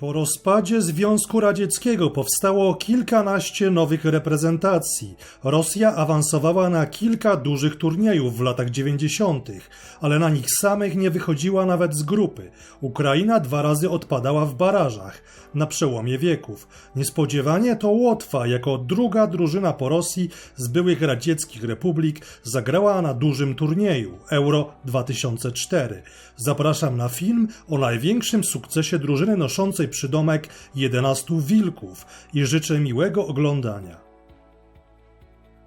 Po rozpadzie Związku Radzieckiego powstało kilkanaście nowych reprezentacji. Rosja awansowała na kilka dużych turniejów w latach 90., ale na nich samych nie wychodziła nawet z grupy. Ukraina dwa razy odpadała w barażach na przełomie wieków. Niespodziewanie to Łotwa, jako druga drużyna po Rosji z byłych radzieckich republik, zagrała na dużym turnieju Euro 2004. Zapraszam na film o największym sukcesie drużyny noszącej przydomek 11 Wilków i życzę miłego oglądania.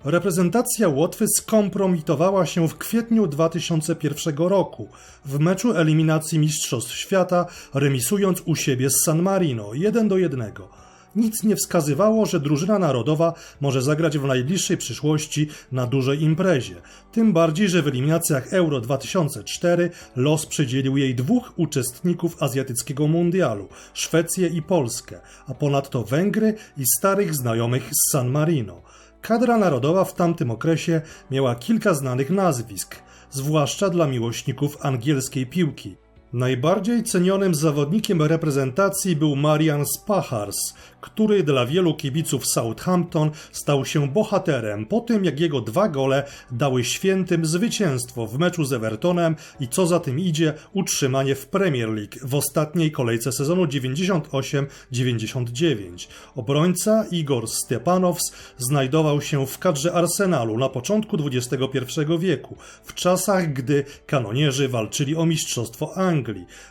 Reprezentacja Łotwy skompromitowała się w kwietniu 2001 roku w meczu eliminacji Mistrzostw Świata, remisując u siebie z San Marino 1 do 1. Nic nie wskazywało, że drużyna narodowa może zagrać w najbliższej przyszłości na dużej imprezie. Tym bardziej, że w eliminacjach Euro 2004 los przydzielił jej dwóch uczestników azjatyckiego mundialu Szwecję i Polskę, a ponadto Węgry i starych znajomych z San Marino. Kadra narodowa w tamtym okresie miała kilka znanych nazwisk, zwłaszcza dla miłośników angielskiej piłki. Najbardziej cenionym zawodnikiem reprezentacji był Marian Spachars, który dla wielu kibiców Southampton stał się bohaterem po tym, jak jego dwa gole dały świętym zwycięstwo w meczu z Evertonem i co za tym idzie, utrzymanie w Premier League w ostatniej kolejce sezonu 98-99. Obrońca Igor Stepanows znajdował się w kadrze Arsenalu na początku XXI wieku, w czasach, gdy kanonierzy walczyli o mistrzostwo Anglii,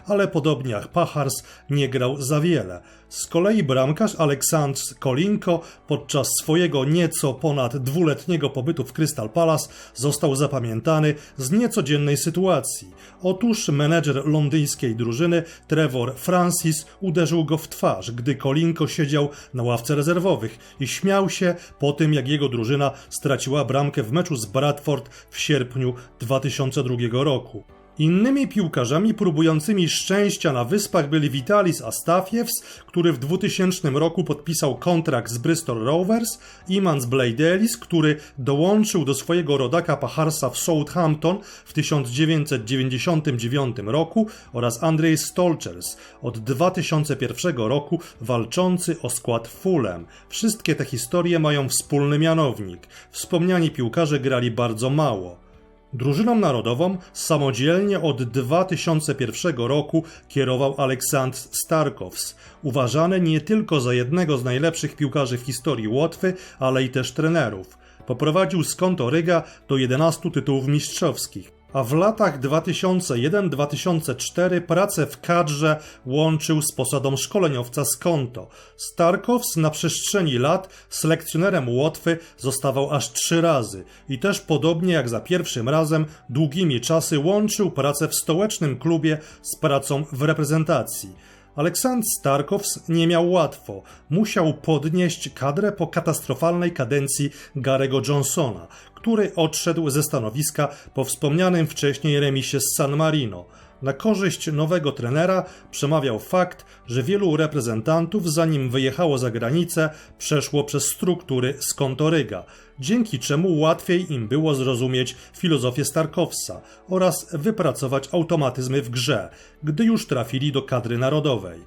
ale podobnie jak Pachars nie grał za wiele. Z kolei bramkarz Aleksandr Kolinko podczas swojego nieco ponad dwuletniego pobytu w Crystal Palace został zapamiętany z niecodziennej sytuacji. Otóż menedżer londyńskiej drużyny Trevor Francis uderzył go w twarz, gdy Kolinko siedział na ławce rezerwowych i śmiał się po tym, jak jego drużyna straciła bramkę w meczu z Bradford w sierpniu 2002 roku. Innymi piłkarzami próbującymi szczęścia na wyspach byli Vitalis Astafiews, który w 2000 roku podpisał kontrakt z Bristol Rovers, Imans Bladelis, który dołączył do swojego rodaka Pacharsa w Southampton w 1999 roku oraz Andrzej Stolchers od 2001 roku walczący o skład Fulham. Wszystkie te historie mają wspólny mianownik. Wspomniani piłkarze grali bardzo mało. Drużyną narodową samodzielnie od 2001 roku kierował Aleksandr Starkows, uważany nie tylko za jednego z najlepszych piłkarzy w historii Łotwy, ale i też trenerów. Poprowadził z Ryga do 11 tytułów mistrzowskich a w latach 2001-2004 pracę w kadrze łączył z posadą szkoleniowca z Konto. Starkows na przestrzeni lat selekcjonerem Łotwy zostawał aż trzy razy i też podobnie jak za pierwszym razem długimi czasy łączył pracę w stołecznym klubie z pracą w reprezentacji. Aleksandr Starkows nie miał łatwo. Musiał podnieść kadrę po katastrofalnej kadencji Garego Johnsona, który odszedł ze stanowiska po wspomnianym wcześniej remisie z San Marino. Na korzyść nowego trenera przemawiał fakt, że wielu reprezentantów, zanim wyjechało za granicę, przeszło przez struktury z Kontoryga, dzięki czemu łatwiej im było zrozumieć filozofię Starkowsa oraz wypracować automatyzmy w grze, gdy już trafili do kadry narodowej.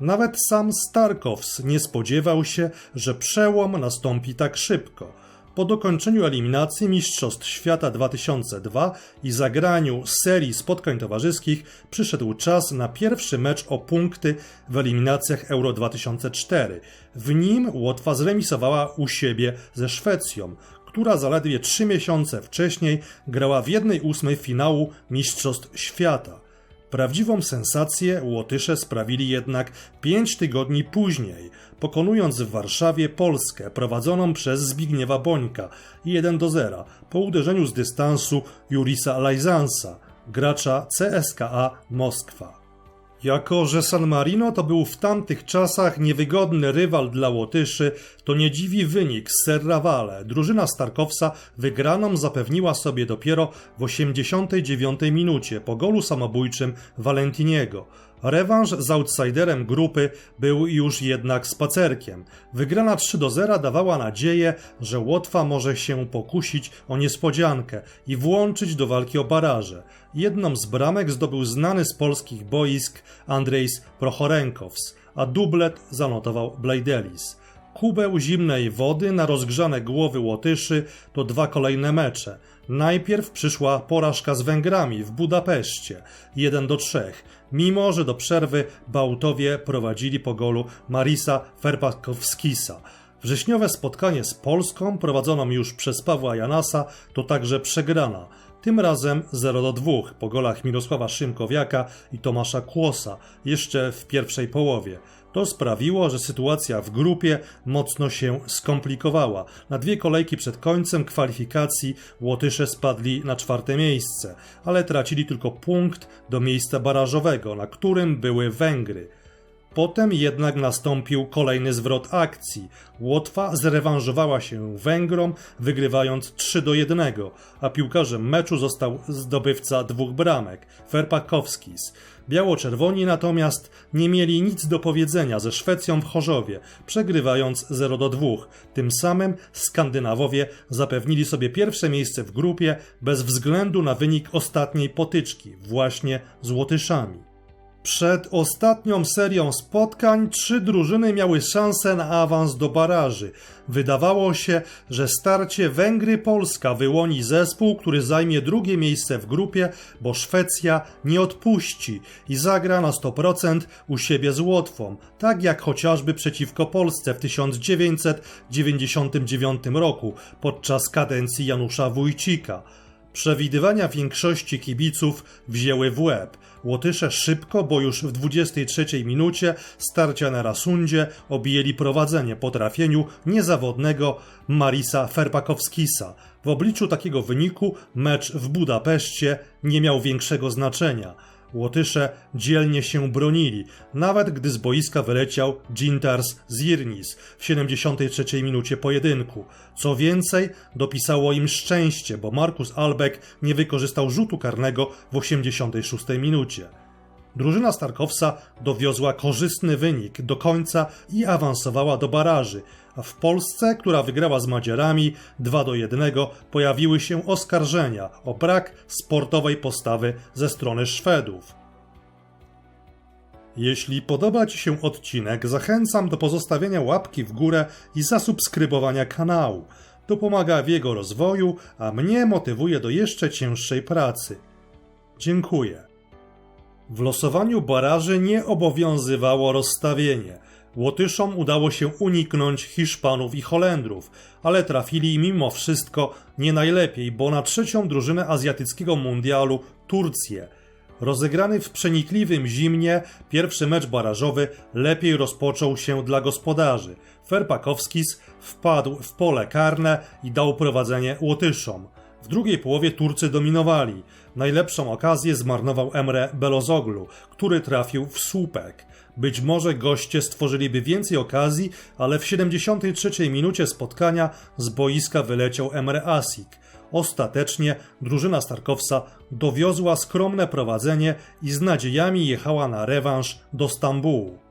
Nawet sam Starkows nie spodziewał się, że przełom nastąpi tak szybko – po dokończeniu eliminacji Mistrzostw Świata 2002 i zagraniu serii spotkań towarzyskich przyszedł czas na pierwszy mecz o punkty w eliminacjach Euro 2004. W nim Łotwa zremisowała u siebie ze Szwecją, która zaledwie trzy miesiące wcześniej grała w jednej ósmej finału Mistrzostw Świata. Prawdziwą sensację Łotysze sprawili jednak pięć tygodni później, pokonując w Warszawie Polskę prowadzoną przez Zbigniewa Bońka 1 do 0 po uderzeniu z dystansu Jurisa Lajzansa, gracza CSKA Moskwa. Jako, że San Marino to był w tamtych czasach niewygodny rywal dla Łotyszy, to nie dziwi wynik z Serrawale. Drużyna Starkowca wygraną zapewniła sobie dopiero w 89 minucie po golu samobójczym Valentiniego. Rewanż z outsiderem grupy był już jednak spacerkiem. Wygrana 3 do 0 dawała nadzieję, że Łotwa może się pokusić o niespodziankę i włączyć do walki o baraże. Jedną z bramek zdobył znany z polskich boisk Andrzejs Prochorenkows, a dublet zanotował Blaidelis. Kubeł zimnej wody na rozgrzane głowy Łotyszy to dwa kolejne mecze. Najpierw przyszła porażka z Węgrami w Budapeszcie 1 do 3, mimo że do przerwy Bałtowie prowadzili po golu Marisa Ferpakowskisa. Wrześniowe spotkanie z Polską, prowadzoną już przez Pawła Janasa, to także przegrana. Tym razem 0 do 2 po golach Mirosława Szymkowiaka i Tomasza Kłosa, jeszcze w pierwszej połowie. To sprawiło, że sytuacja w grupie mocno się skomplikowała. Na dwie kolejki przed końcem kwalifikacji Łotysze spadli na czwarte miejsce, ale tracili tylko punkt do miejsca barażowego, na którym były Węgry. Potem jednak nastąpił kolejny zwrot akcji. Łotwa zrewanżowała się Węgrom, wygrywając 3 do 1, a piłkarzem meczu został zdobywca dwóch bramek, Ferpakowskis. Biało-czerwoni natomiast nie mieli nic do powiedzenia ze Szwecją w Chorzowie, przegrywając 0 do 2. Tym samym Skandynawowie zapewnili sobie pierwsze miejsce w grupie bez względu na wynik ostatniej potyczki, właśnie z Łotyszami. Przed ostatnią serią spotkań trzy drużyny miały szansę na awans do baraży. Wydawało się, że starcie Węgry-Polska wyłoni zespół, który zajmie drugie miejsce w grupie, bo Szwecja nie odpuści i zagra na 100% u siebie z Łotwą, tak jak chociażby przeciwko Polsce w 1999 roku podczas kadencji Janusza Wójcika. Przewidywania większości kibiców wzięły w łeb. Łotysze szybko, bo już w 23 minucie starcia na Rasundzie objęli prowadzenie po trafieniu niezawodnego Marisa Ferpakowskisa. W obliczu takiego wyniku mecz w Budapeszcie nie miał większego znaczenia. Łotysze dzielnie się bronili, nawet gdy z boiska wyleciał Gintars Zirnis w 73 minucie pojedynku. Co więcej, dopisało im szczęście, bo Markus Albeck nie wykorzystał rzutu karnego w 86 minucie. Drużyna Starkowca dowiozła korzystny wynik do końca i awansowała do baraży, a w Polsce, która wygrała z Madzierami 2 do 1, pojawiły się oskarżenia o brak sportowej postawy ze strony Szwedów. Jeśli podoba Ci się odcinek, zachęcam do pozostawienia łapki w górę i zasubskrybowania kanału. To pomaga w jego rozwoju, a mnie motywuje do jeszcze cięższej pracy. Dziękuję. W losowaniu baraży nie obowiązywało rozstawienie. Łotyszom udało się uniknąć Hiszpanów i Holendrów, ale trafili mimo wszystko nie najlepiej, bo na trzecią drużynę azjatyckiego mundialu Turcję. Rozegrany w przenikliwym zimnie, pierwszy mecz barażowy lepiej rozpoczął się dla gospodarzy. Ferpakowskis wpadł w pole karne i dał prowadzenie Łotyszom. W drugiej połowie Turcy dominowali. Najlepszą okazję zmarnował Emre Belozoglu, który trafił w słupek. Być może goście stworzyliby więcej okazji, ale w 73 minucie spotkania z boiska wyleciał Emre Asik. Ostatecznie drużyna Starkowca dowiozła skromne prowadzenie i z nadziejami jechała na rewanż do Stambułu.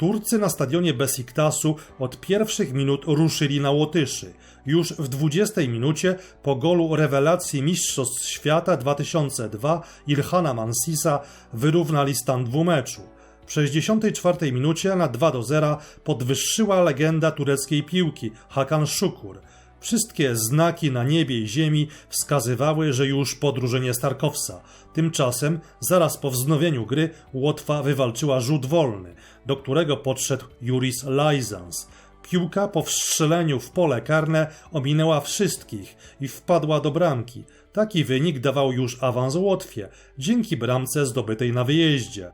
Turcy na stadionie Besiktasu od pierwszych minut ruszyli na Łotyszy. Już w 20 minucie po golu rewelacji Mistrzostw Świata 2002 Ilhana Mansisa wyrównali stan dwumeczu. W 64 minucie na 2 do 0 podwyższyła legenda tureckiej piłki Hakan Szukur. Wszystkie znaki na niebie i ziemi wskazywały, że już po drużynie Starkowca. Tymczasem, zaraz po wznowieniu gry, Łotwa wywalczyła rzut wolny, do którego podszedł Juris Lajzans. Piłka po wstrzeleniu w pole karne ominęła wszystkich i wpadła do bramki. Taki wynik dawał już awans Łotwie, dzięki bramce zdobytej na wyjeździe.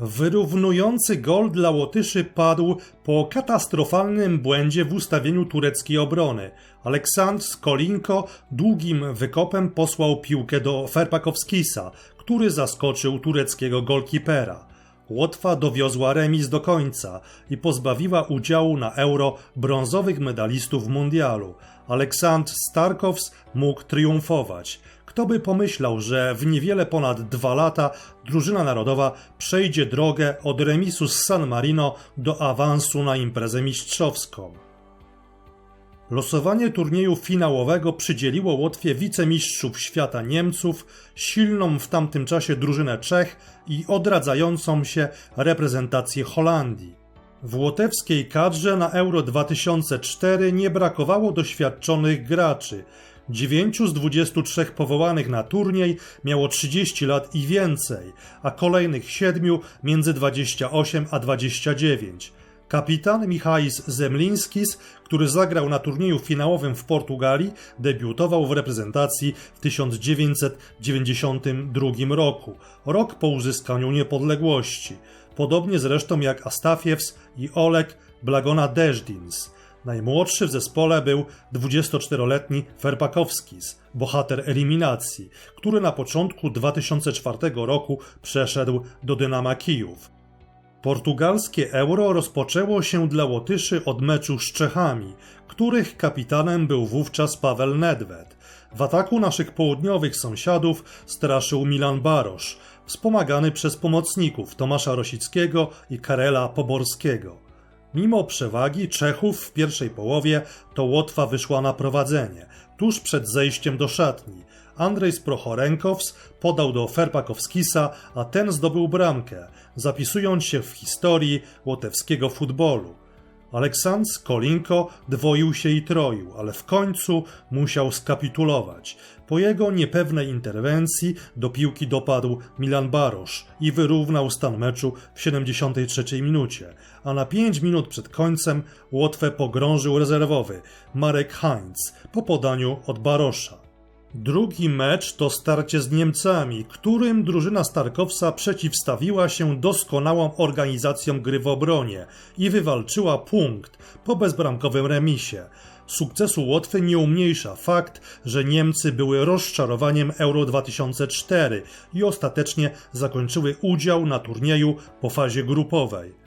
Wyrównujący gol dla Łotyszy padł po katastrofalnym błędzie w ustawieniu tureckiej obrony. Aleksandr Skolinko długim wykopem posłał piłkę do Ferpakowskisa, który zaskoczył tureckiego golkipera. Łotwa dowiozła remis do końca i pozbawiła udziału na euro brązowych medalistów mundialu. Aleksandr Starkows mógł triumfować. Kto by pomyślał, że w niewiele ponad dwa lata drużyna narodowa przejdzie drogę od remisu z San Marino do awansu na imprezę mistrzowską. Losowanie turnieju finałowego przydzieliło Łotwie wicemistrzów świata Niemców, silną w tamtym czasie drużynę Czech i odradzającą się reprezentację Holandii. W łotewskiej kadrze na Euro 2004 nie brakowało doświadczonych graczy. Dziewięciu z 23 powołanych na turniej miało 30 lat i więcej, a kolejnych siedmiu między 28 a 29. Kapitan Michais Zemlinskis, który zagrał na turnieju finałowym w Portugalii, debiutował w reprezentacji w 1992 roku, rok po uzyskaniu niepodległości. Podobnie zresztą jak Astafiews i Oleg Blagona Deżdins. Najmłodszy w zespole był 24-letni Ferpakowskis, bohater eliminacji, który na początku 2004 roku przeszedł do Dynama Kijów. Portugalskie euro rozpoczęło się dla Łotyszy od meczu z Czechami, których kapitanem był wówczas Paweł Nedved. W ataku naszych południowych sąsiadów straszył Milan Barosz, wspomagany przez pomocników Tomasza Rosickiego i Karela Poborskiego. Mimo przewagi Czechów w pierwszej połowie, to Łotwa wyszła na prowadzenie, tuż przed zejściem do szatni. Andrzej Prochorenkows podał do Ferpakowskisa, a ten zdobył bramkę, zapisując się w historii łotewskiego futbolu. Aleksandr Kolinko dwoił się i troił, ale w końcu musiał skapitulować. Po jego niepewnej interwencji do piłki dopadł Milan Barosz i wyrównał stan meczu w 73 minucie, a na 5 minut przed końcem Łotwę pogrążył rezerwowy Marek Heinz po podaniu od Barosza. Drugi mecz to starcie z Niemcami, którym drużyna Starkowca przeciwstawiła się doskonałą organizacją gry w obronie i wywalczyła punkt po bezbramkowym remisie. Sukcesu Łotwy nie umniejsza fakt, że Niemcy były rozczarowaniem Euro 2004 i ostatecznie zakończyły udział na turnieju po fazie grupowej.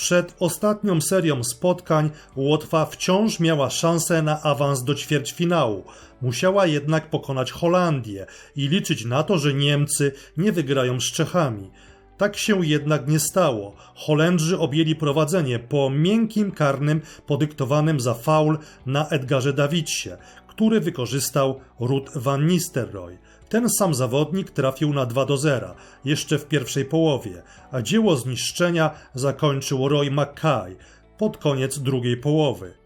Przed ostatnią serią spotkań Łotwa wciąż miała szansę na awans do ćwierćfinału. Musiała jednak pokonać Holandię i liczyć na to, że Niemcy nie wygrają z Czechami. Tak się jednak nie stało. Holendrzy objęli prowadzenie po miękkim karnym podyktowanym za faul na Edgarze Dawidsie, który wykorzystał Ruth van Nistelrooy. Ten sam zawodnik trafił na 2 do 0 jeszcze w pierwszej połowie, a dzieło zniszczenia zakończył Roy Mackay pod koniec drugiej połowy.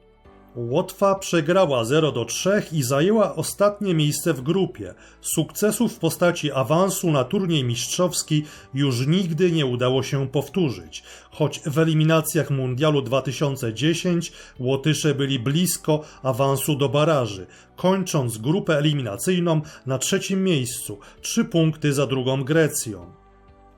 Łotwa przegrała 0 do 3 i zajęła ostatnie miejsce w grupie. Sukcesów w postaci awansu na turniej mistrzowski już nigdy nie udało się powtórzyć. Choć w eliminacjach Mundialu 2010 Łotysze byli blisko awansu do baraży, kończąc grupę eliminacyjną na trzecim miejscu, trzy punkty za drugą Grecją.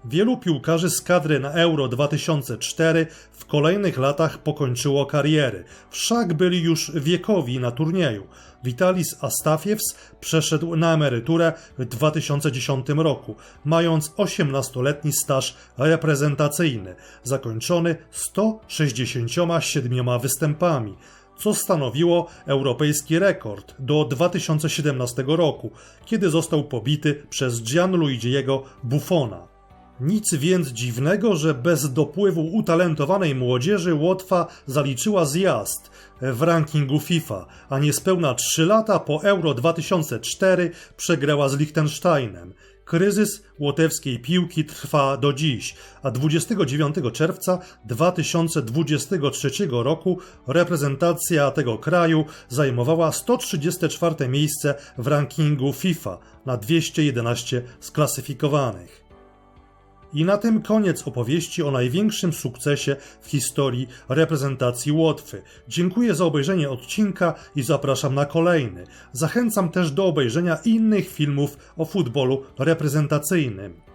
Wielu piłkarzy z kadry na Euro 2004 w kolejnych latach pokończyło kariery, wszak byli już wiekowi na turnieju. Witalis Astafiews przeszedł na emeryturę w 2010 roku, mając 18-letni staż reprezentacyjny, zakończony 167 występami co stanowiło europejski rekord do 2017 roku, kiedy został pobity przez Gianluigiego Buffona. Nic więc dziwnego, że bez dopływu utalentowanej młodzieży Łotwa zaliczyła zjazd w rankingu FIFA, a niespełna 3 lata po Euro 2004 przegrała z Liechtensteinem. Kryzys łotewskiej piłki trwa do dziś, a 29 czerwca 2023 roku reprezentacja tego kraju zajmowała 134 miejsce w rankingu FIFA na 211 sklasyfikowanych. I na tym koniec opowieści o największym sukcesie w historii reprezentacji Łotwy. Dziękuję za obejrzenie odcinka i zapraszam na kolejny. Zachęcam też do obejrzenia innych filmów o futbolu reprezentacyjnym.